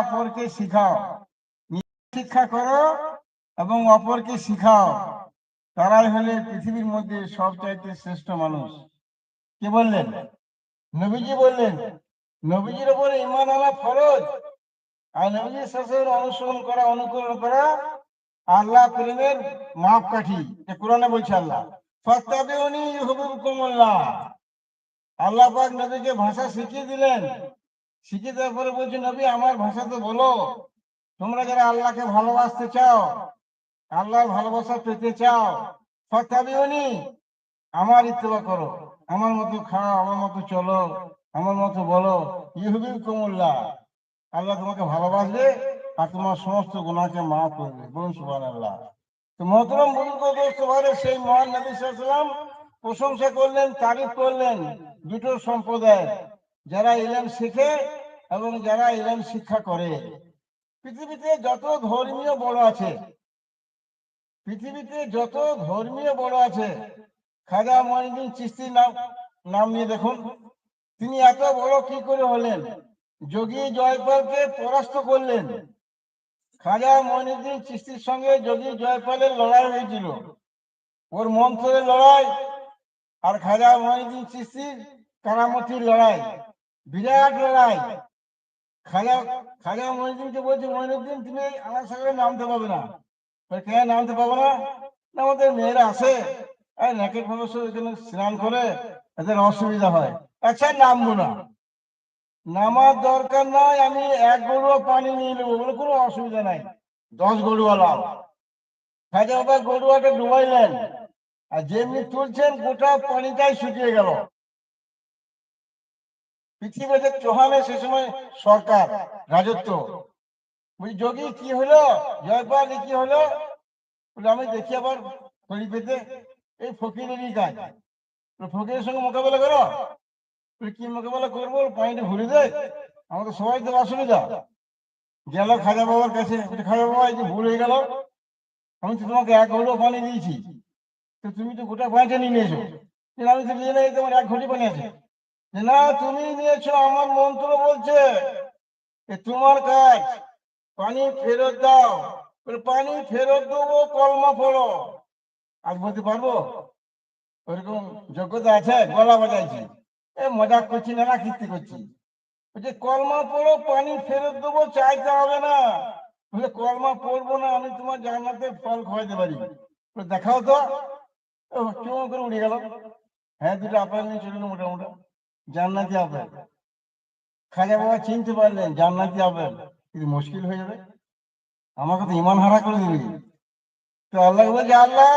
অপরকে শিখাও। শিক্ষা করো এবং অপরকে শিখাও। তারাই হলে পৃথিবীর মধ্যে সবচাইতে শ্রেষ্ঠ মানুষ। কি বললেন? নবীজি বললেন, নবীজির উপরে ইমান আনা ফরজ। আর নবীজির শাসন অনুসরণ করা, অনুকরণ করা আল্লাহ প্রেমের মাপকাঠি। যে কোরআনে বলছে আল্লাহ আল্লাহ পাক নবীকে ভাষা শিখিয়ে দিলেন শিখিয়ে দেওয়ার পরে বলছে, নবী, আমার ভাষা তো বলো। তোমরা যারা আল্লাহকে ভালোবাসতে চাও, আল্লাহর ভালোবাসা পেতে চাও ফাত্তাবিউনি আমার ইত্তেবা করো। আমার মতো খাও, আমার মতো চলো, আমার মতো বলো। ইউহিব্বুকুমুল্লাহ আল্লাহ তোমাকে ভালোবাসবে আর তোমার সমস্ত গুণাকে মাফ করবে। বলুন সুবান আল্লাহ তো মহতরম দোস্ত সেই মহান নবী সাল্লাম প্রশংসা করলেন, তারিফ করলেন দুটো সম্প্রদায় যারা ইলাম শিখে এবং যারা ইলাম শিক্ষা করে, পৃথিবীতে যত ধর্মীয় বড় আছে, পৃথিবীতে যত ধর্মীয় বড় আছে, খাজা মহিউদ্দিন চিস্তির নাম নাম নিয়ে দেখুন, তিনি এত বড় কি করে হলেন? যোগী জয়পালকে পরাস্ত করলেন। খাজা মহিউদ্দিন চিস্তির সঙ্গে যোগী জয়পালের লড়াই হয়েছিল। ওর মন্ত্রের লড়াই আর খাজা মহিউদ্দিন চিস্তির কারামতির লড়াই। বিরাট লড়াই। খাজা খাজা বলছে, মহিউদ্দিন, তুমি আমার সঙ্গে নামতে পারবে না। কেন নামতে পারব না? আমাদের মেয়েরা আসে আর নাকের এখানে স্নান করে এদের অসুবিধা হয়। আচ্ছা নামবো না। নামার দরকার নয় আমি এক গরুও পানি নিয়ে নেব বলে কোনো অসুবিধা নাই। দশ গরুওয়ালা। খাজা বাবা গরুয়াটা ডুবাইলেন। আর যেমনি তুলছেন, গোটা পানিটাই শুকিয়ে গেল। পৃথিবীতে চৌহানে সে সময় সরকার, রাজত্ব। বলি, যোগী, কি হলো? জয়পাল কি হলো? বলে, আমি দেখি আবার খড়ি পেতে। এই ফকিরেরই কাজ। ফকিরের সঙ্গে মোকাবেলা করো। কি মোকাবেলা করব? পানিটা ভরে দেয় আমাদের সবাই তো অসুবিধা। গেল খাজা বাবার কাছে। খাজা বাবা, এই যে ভুল হয়ে গেল। আমি তো তোমাকে এক হলো পানি দিয়েছি। তো তুমি তো গোটা পানিটা নিয়ে নিয়েছো আমি তো নিয়ে নেই, তোমার এক ঘটি পানি আছে। না, তুমি নিয়েছো আমার মন্ত্র বলছে। তোমার কাজ। পানি ফেরত দাও। পানি ফেরত দেবো, কলমা পড়ো আজ বলতে পারব? ওরকম যোগ্যতা আছে, গলা বাজাইছি। এ মজা করছি না না কীর্তি করছি। বলছে, কলমা পড়ো পানি ফেরত দেবো, চাইতে হবে না। বলে কলমা পড়ব না, আমি তোমার জান্নাতে ফল খাওয়াইতে পারি। দেখাও তো। কেমন করে উড়ে গেল। হ্যাঁ দুটো আপেল নিয়ে চলুন মোটামুটি। জান্নাতি আপেল খাজা বাবা চিনতে পারলেন, জান্নাতি আপেল কিন্তু মুশকিল হয়ে যাবে? আমাকে তো ইমান হারা করে দিবি তো আল্লাহ বলছে, আল্লাহ,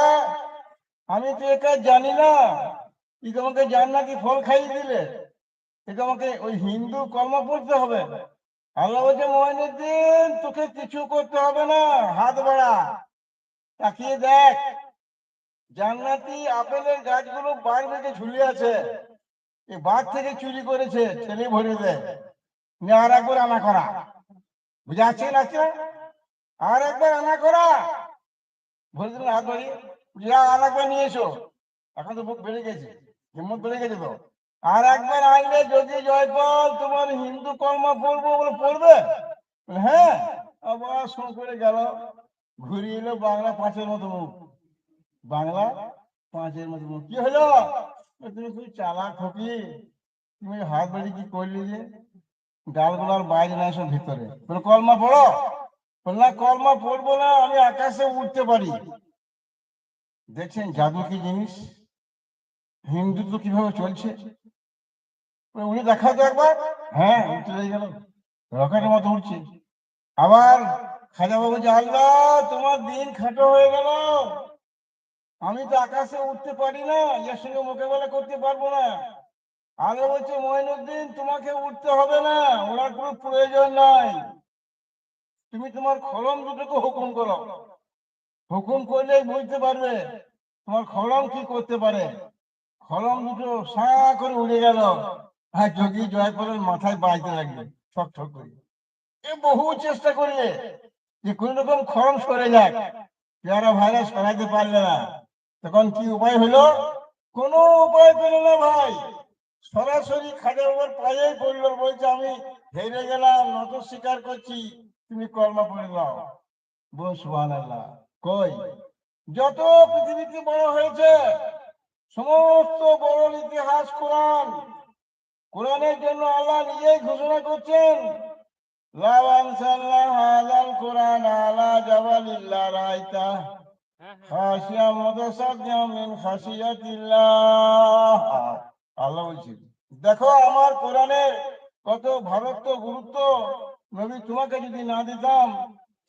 আমি তো এটা জানি না। কি তোমাকে জান্নাতি ফল খাইয়ে দিলে। এ তোমাকে ওই হিন্দু কর্ম পড়তে হবে। আল্লাহ বলছে, মহিনুদ্দিন, তোকে কিছু করতে হবে না। হাত বাড়া। তাকিয়ে দেখ। জান্নাতি আপেলের গাছগুলো বার থেকে ঝুলে আছে। এই থেকে চুরি করেছে, ছেলে ভরে দেয় নিয়ে আর একবার আনা করা। বুঝাচ্ছেন আছে আর একবার আনা করা। ভরে দিলেন হাত যা আর একবার নিয়ে এসো। এখন তো বুক বেড়ে গেছে। হিম্মত বেড়ে গেছে তো। আর একবার আনলে যদি জয়পাল তোমার হিন্দু কর্ম পড়ব বলে পড়বে? হ্যাঁ। আবার শো করে গেল। ঘুরিয়ে এলো বাংলা পাঁচের মতো মুখ। বাংলা পাঁচের মতো মুখ। কি হলো? তুমি খুব চালাক ঠকি তুমি হাত বাড়ি কি করলি যে? ডালগুলার বাইরে না সব ভিতরে। বলে, কলমা পড়ো। কলমা পড়ব না, আমি আকাশে উঠতে পারি। দেখছেন জাদু কি জিনিস? হিন্দুত্ব কীভাবে চলছে? উনি দেখা তো একবার। হ্যাঁ চলে গেল। রকেটের মতো উঠছে আবার খাজা বাবু যে, আল্লাহ, তোমার দিন খাটো হয়ে গেল। আমি তো আকাশে উঠতে পারি না, এর সঙ্গে মোকাবেলা করতে পারব না। আগে বলছে, মহিনুদ্দিন, তোমাকে উঠতে হবে না, ওনার কোনো প্রয়োজন নাই। তুমি তোমার খলম দুটোকে হুকুম করো, হুকুম করলেই বুঝতে পারবে তোমার খলম কি করতে পারে। খলম দুটো সা করে উড়ে গেল, আর যোগী জয়পালের মাথায় বাজতে লাগবে ঠক ঠক করে। এ বহু চেষ্টা করলে যে কোন রকম খরম সরে যাক, পেয়ারা ভাইরাস সরাইতে পারলে না। তখন কি উপায় হলো? কোনো উপায় পেল না ভাই। সরাসরি খাজা বাবার পায়েই পড়ল, বলছে, আমি হেরে গেলাম, নত স্বীকার করছি, তুমি কলমা পড়ে বল সুহান আল্লাহ কই? যত পৃথিবীতে বড় হয়েছে, সমস্ত বড় ইতিহাস কোরআন। কোরআনের জন্য আল্লাহ নিজেই ঘোষণা করছেন লাল আনসাল্লাহ হাযাল কোরআন আলা জাবালিল্লা রাইতা। খাশিয়া মুতাসাদ্দিয়া মিন খাশিয়াতিল্লাহ। আল্লাহ দেখো আমার কোরআনের কত ভারত গুরুত্ব। নবী তোমাকে যদি না দিতাম,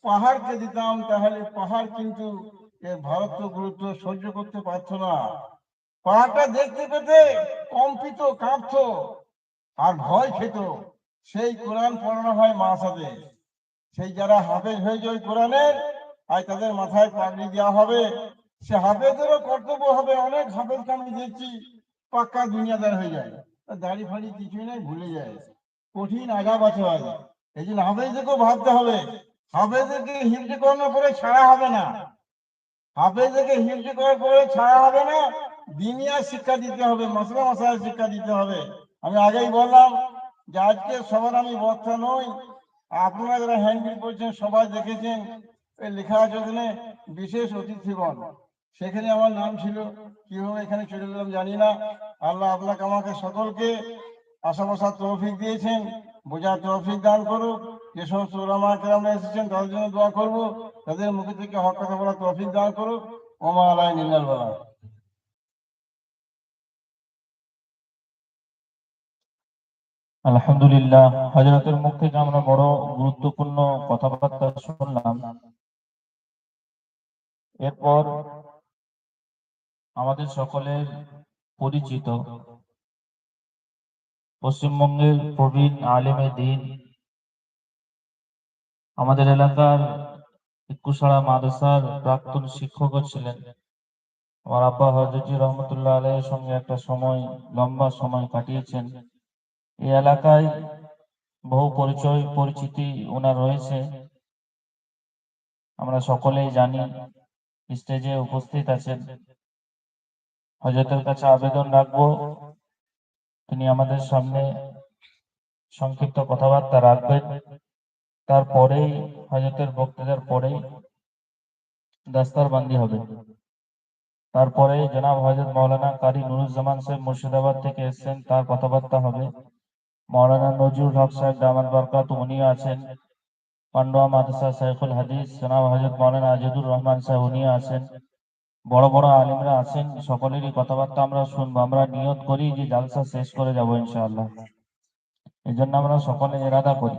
পাহাড়কে দিতাম, তাহলে পাহাড় কিন্তু এর ভারত গুরুত্ব সহ্য করতে পারতো না। পাহাড়টা দেখতে পেতে কম্পিত, কাঁপতো আর ভয় খেত। সেই কোরআন পড়ানো হয় মা সাথে সেই যারা হাফেজ হয়ে যায় কোরআনের আজ তাদের মাথায় পাগড়ি দেওয়া হবে। সে হাফেজেরও কর্তব্য হবে, অনেক হাফেজকে আমি দেখছি পাক্কা দুনিয়াদার হয়ে যায়। আর দাড়ি ফাড়ি কিছুই নাই, ভুলে যায়। কঠিন আগা বাছা হয় এই জন্য হাফেজদেরকেও ভাবতে হবে। হাফেজদেরকে হিন্দি করানোর পরে ছাড়া হবে না। হাফেজদেরকে হিন্দি করার পরে ছাড়া হবে না। দিনিয়া শিক্ষা দিতে হবে মশলা মশালা শিক্ষা দিতে হবে। আমি আগেই বললাম যে আজকে সবার আমি বক্তা নই। আপনারা যারা হ্যান্ডবিল করছেন, সবাই দেখেছেন লেখা আছে ওখানে, বিশেষ অতিথিগণ সেখানে আমার নাম ছিল, কীভাবে এখানে চলে গেলাম জানি না। আল্লাহ আপনাকে, আমাকে সকলকে আশা বসার তৌফিক দিয়েছেন, বোঝার তৌফিক দান করুক। যে সমস্ত ওলামা কেরামরা এসেছেন, তাদের জন্য দোয়া করব। তাদের মুখে থেকে হক কথা বলার তৌফিক দান করুক। ওমা আলাই নিলাল বলা। আলহামদুলিল্লাহ হজরতের মুখ থেকে আমরা বড় গুরুত্বপূর্ণ কথাবার্তা শুনলাম। এরপর আমাদের সকলের পরিচিত পশ্চিমবঙ্গের প্রবীণ আলেমে দিন, আমাদের এলাকার ইকুসাড়া মাদ্রাসার প্রাক্তন শিক্ষকও ছিলেন। আমার আব্বা হজরতি রহমতুল্লাহ আলের সঙ্গে একটা সময়, লম্বা সময় কাটিয়েছেন। এই এলাকায় বহু পরিচয়, পরিচিতি ওনার রয়েছে। আমরা সকলেই জানি স্টেজে উপস্থিত আছেন। হজরতের কাছে আবেদন রাখব। তিনি আমাদের সামনে সংক্ষিপ্ত কথাবার্তা রাখবেন। তারপরেই হজরতের বক্তৃতার পরেই দাস্তারবান্দি হবে। তারপরে জনাব হজরত মৌলানা কারি নুরুজ্জামান সাহেব মুর্শিদাবাদ থেকে এসেছেন। তার কথাবার্তা হবে। মৌলানা নজরুল হক সাহেব দামান বরকাত, উনিও আছেন। পান্ডুয়া মাদ্রাসা সাইফুল হাদিস, জনাব হাজর মৌলানা আজিদুর রহমান সাহেব উনি আছেন। বড় বড় আলিমরা আছেন, সকলেরই কথাবার্তা আমরা শুনব, আমরা নিয়ত করি যে জালসা শেষ করে যাব ইনশাআল্লাহ। এই জন্য আমরা সকলে এরাদা করি।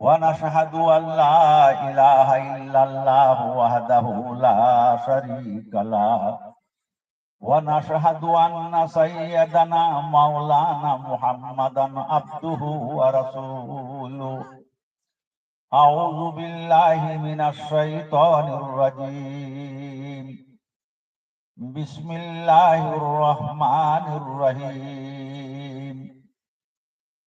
ونشهد أن لا إله إلا الله وحده لا شريك له. ونشهد أن سيدنا مولانا محمدا عبده ورسوله. أعوذ بالله من الشيطان الرجيم. بسم الله الرحمن الرحيم.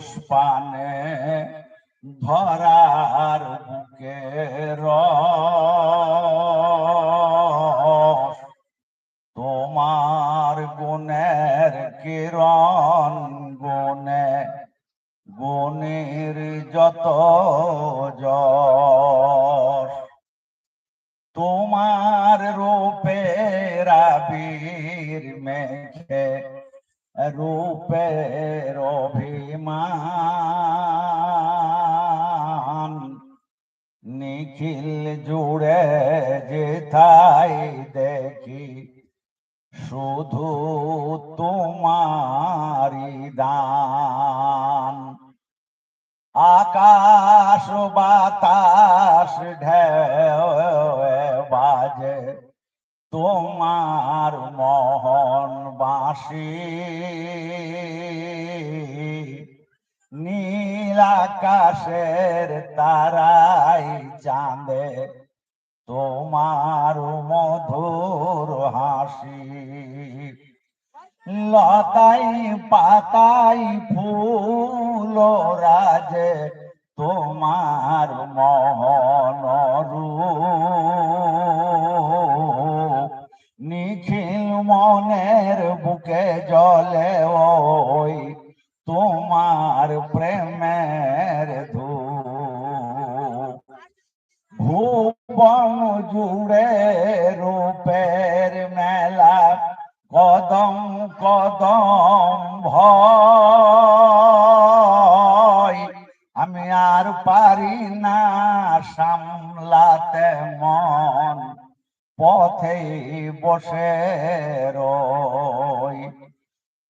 পুষ্পানে ধরার বুকে তোমার গুণের কিরণ গুণে গুণের যত যশ। তোমার রূপের আবির মেঘে অভিমান। নিখিল জুড়ে যে যেথাই দেখি, শুধু তোমারি দান। আকাশ বাতাস ঢেউ বাজে, তোমার মোহন বাঁশি নীল আকাশের তারাই চাঁদে তোমার মধুর হাসি। লতাই পাতাই ফুল রাজে তোমার মোহন রূপ। মনের বুকে জলে ওই তোমার প্রেমের ধূপ। ভুবন জুড়ে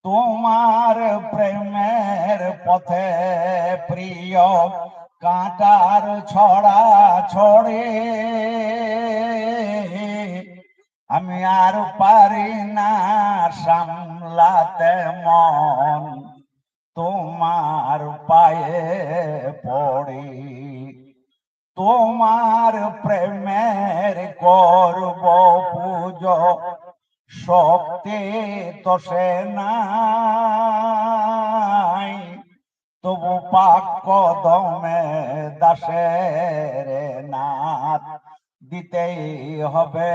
তোমার প্রেমের পথে প্রিয় কাঁটার ছড়া ছড়ে। আমি আর পারি না সামলাতে মন, তোমার পায়ে পড়ি। তোমার প্রেমের করব পুজো, শক্তি তো সে নাই দাসের নাথ দিতেই হবে।